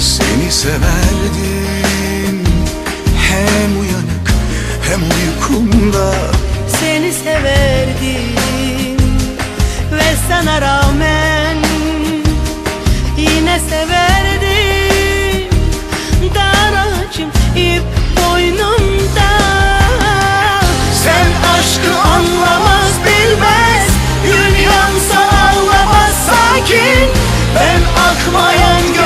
Seni severdim. Hem uyanık hem uykumda Seni severdim. Ve sana rağmen yine severdim. Daracım ip boynumda. Sen aşkı anlamaz bilmez. Gün yansa ağlamaz sakin. Ben akmayan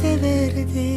Seni severdim